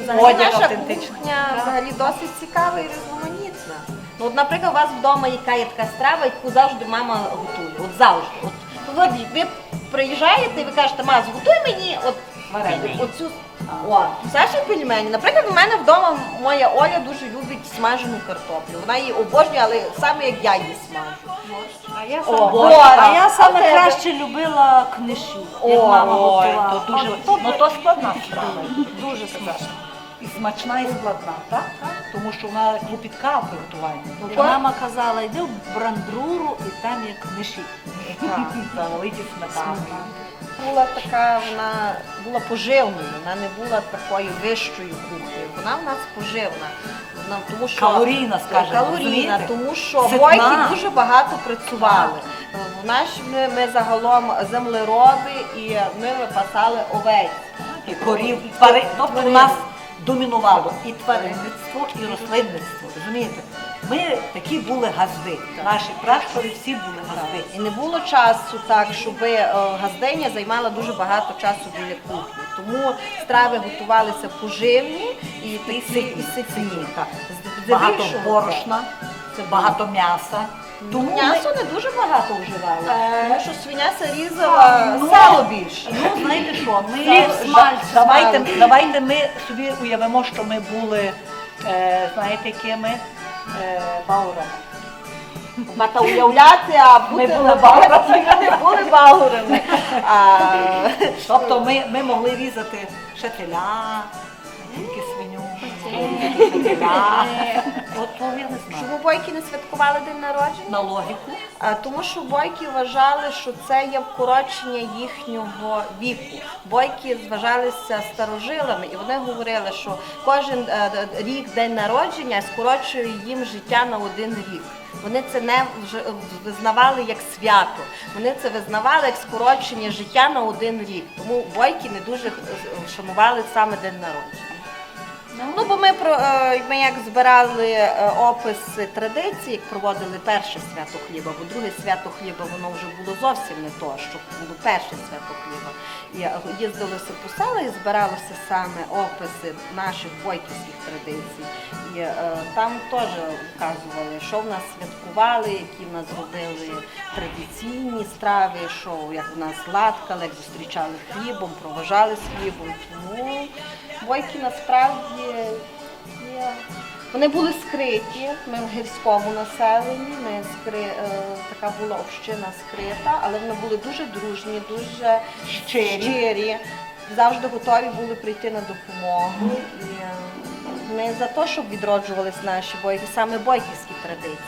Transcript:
Взагалі Одяг наша автентичний. кухня взагалі досить цікава і різноманітна. Ну, от, наприклад, у вас вдома яка є така страва, яку завжди мама готує. От завжди. От, ви, ви приїжджаєте і ви кажете, ма, зготуй мені от Варення. оцю. О, Саші пельмені. Наприклад, у мене вдома моя Оля дуже любить смажену картоплю. Вона її обожнює, але саме як я її смажу. А я О, саме, Боже, а я саме тебе? краще любила книжі, як О, мама Ой, готувала. то дуже, То ну то складна справа. дуже смачно. І смачна, і складна, так? Тому що вона клопітка в приготуванні. Бо Мама казала, йди в брандуру і там є книжі. Завалиті сметани. була така, вона була поживною, вона не була такою вищою кухнею. Вона в нас поживна. Вона, тому що, Калорійна, скажемо, Калорійна, розумієте? тому що Ситна. бойки дуже багато працювали. В наш ми, ми загалом землероби і ми випасали овець. І корів, і тварин. Тобто у нас домінувало і тваринництво, і рослинництво. Розумієте? Ми такі були газди. Наші пращури всі були газди. І не було часу так, щоб е, газдиня займала дуже багато часу біля кухні. Тому страви готувалися поживні і такі ситні. Багато борошна, Це багато м'яса. Тому м'ясо не дуже багато вживали, Е, тому що свиня різала ну, сало більше. Ну, знаєте що, ми смаль, давайте, давайте ми собі уявимо, що ми були, е, знаєте, якими е, баурами. Мата уявляти, а ми були на багурами. Ми не були баурами. А, Тобто ми, ми могли різати шателя, тільки свиню, шателя. От то я не знаю. Чому бойки не святкували день народження? На логіку. А, Тому що бойки вважали, що це є вкорочення їхнього віку. Бойки зважалися старожилами, і вони говорили, що кожен е, рік день народження скорочує їм життя на один рік. Вони це не визнавали як свято. Вони це визнавали як скорочення життя на один рік. Тому бойки не дуже е, шанували саме день народження. Ну, бо ми про е, ми як збирали е, описи традицій, як проводили перше свято хліба, бо друге свято хліба воно вже було зовсім не то, що було перше свято хліба. І е, їздилося по селах і збиралися саме описи наших бойківських традицій. І е, там теж вказували, що в нас святкували, які в нас робили традиційні страви, що як в нас латкали, як зустрічали хлібом, проважали з хлібом. Тому бойки насправді є. Вони були скриті. Ми в гірському населенні. Ми скри... е, така була община скрита, але вони були дуже дружні, дуже Щирі. щирі. Завжди готові були прийти на допомогу. І е, ми за те, щоб відроджувались наші бойки, саме бойківські традиції.